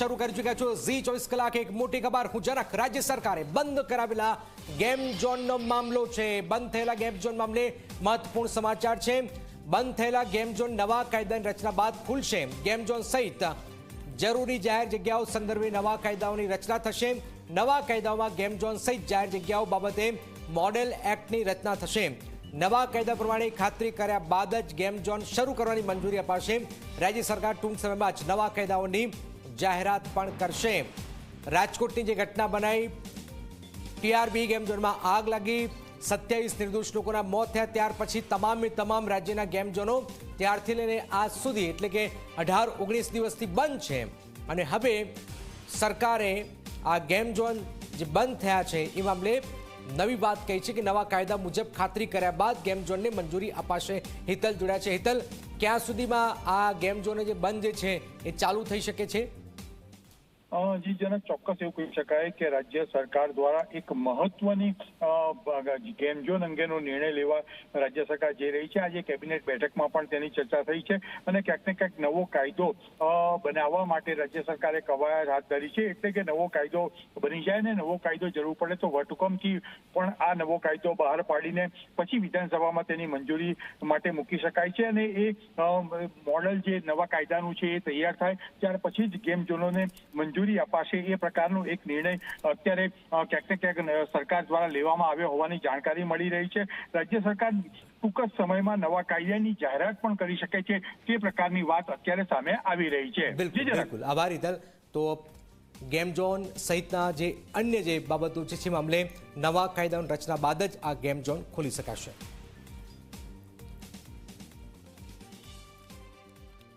શરૂ કરી ચૂક્યા છો ઝી ચોવીસ કલાક. એક મોટી ખબર, હું જરાક રાજ્ય સરકારે બંધ કરાવેલા ગેમ ઝોનનો મામલો છે. બંધ થયેલા ગેમ ઝોન મામલે મહત્વપૂર્ણ સમાચાર છે. બંધ થયેલા ગેમ ઝોન નવા કાયદાની રચના બાદ ખુલશે. ગેમ ઝોન સહિત જરૂરી જાહેર જગ્યાઓ સંદર્ભે નવા કાયદાઓની રચના થશે. નવા કાયદાઓમાં ગેમ ઝોન સહિત જાહેર જગ્યાઓ બાબતે મોડેલ એક્ટની રચના થશે. નવા કાયદા પ્રમાણે ખાતરી કર્યા બાદ જ ગેમ ઝોન શરૂ કરવાની મંજૂરી અપાશે. રાજ્ય સરકાર ટૂંક સમયમાં જ નવા કાયદાઓની જાહેરાત પણ કરશે. રાજકોટની જે ઘટના બનાવી ટીઆરબી ગેમ ઝોનમાં આગ લાગી, સત્યાવીસ નિર્દોષ લોકોના મોત થયા, ત્યાર પછી તમામે તમામ રાજ્યના ગેમ ઝોનો ત્યારથી લઈને આજ સુધી, એટલે કે અઢાર ઓગણીસ દિવસથી બંધ છે. અને હવે સરકારે આ ગેમ ઝોન જે બંધ થયા છે, એ મામલે નવી વાત કહી છે કે નવા કાયદા મુજબ ખાતરી કર્યા બાદ ગેમ ઝોનને મંજૂરી અપાશે. હિતલ જોડ્યા છે. હિતલ, ક્યાં સુધીમાં આ ગેમ ઝોન જે બંધ છે, એ ચાલુ થઈ શકે છે? જી જનક ચોક્કસ એવું કહી શકાય કે રાજ્ય સરકાર દ્વારા એક મહત્વની ગેમઝોન ગેમ ઝોન અંગેનો નિર્ણય લેવા રાજ્ય સરકાર જઈ રહી છે. આજે કેબિનેટ બેઠકમાં પણ તેની ચર્ચા થઈ છે અને ક્યાંક ને ક્યાંક નવો કાયદો બનાવવા માટે રાજ્ય સરકારે કવાયત હાથ ધરી છે. એટલે કે નવો કાયદો બની જાય ને નવો કાયદો જરૂર પડે તો વટહુકમથી પણ આ નવો કાયદો બહાર પાડીને પછી વિધાનસભામાં તેની મંજૂરી માટે મૂકી શકાય છે અને એ મોડલ જે નવા કાયદાનું છે એ તૈયાર થાય. ત્યાર પછી જ ગેમ ઝોનોને મંજૂરી અપાશે એ પ્રકારનો એક નિર્ણય અત્યારે ક્યાંક ને ક્યાંક સરકાર દ્વારા લેવામાં આવ્યો હોવાની જાણકારી મળી રહી છે. રાજ્ય સરકાર ટૂંક જ સમયમાં નવા કાયદાની જાહેરાત પણ કરી શકે છે. તે પ્રકારની વાત અત્યારે સામે આવી રહી છે. બિલકુલ આભાર હિતલ તો ગેમ ઝોન સહિતના જે અન્ય જે બાબતો છે જે મામલે નવા કાયદાની રચના બાદ જ આ ગેમ ઝોન ખોલી શકાશે.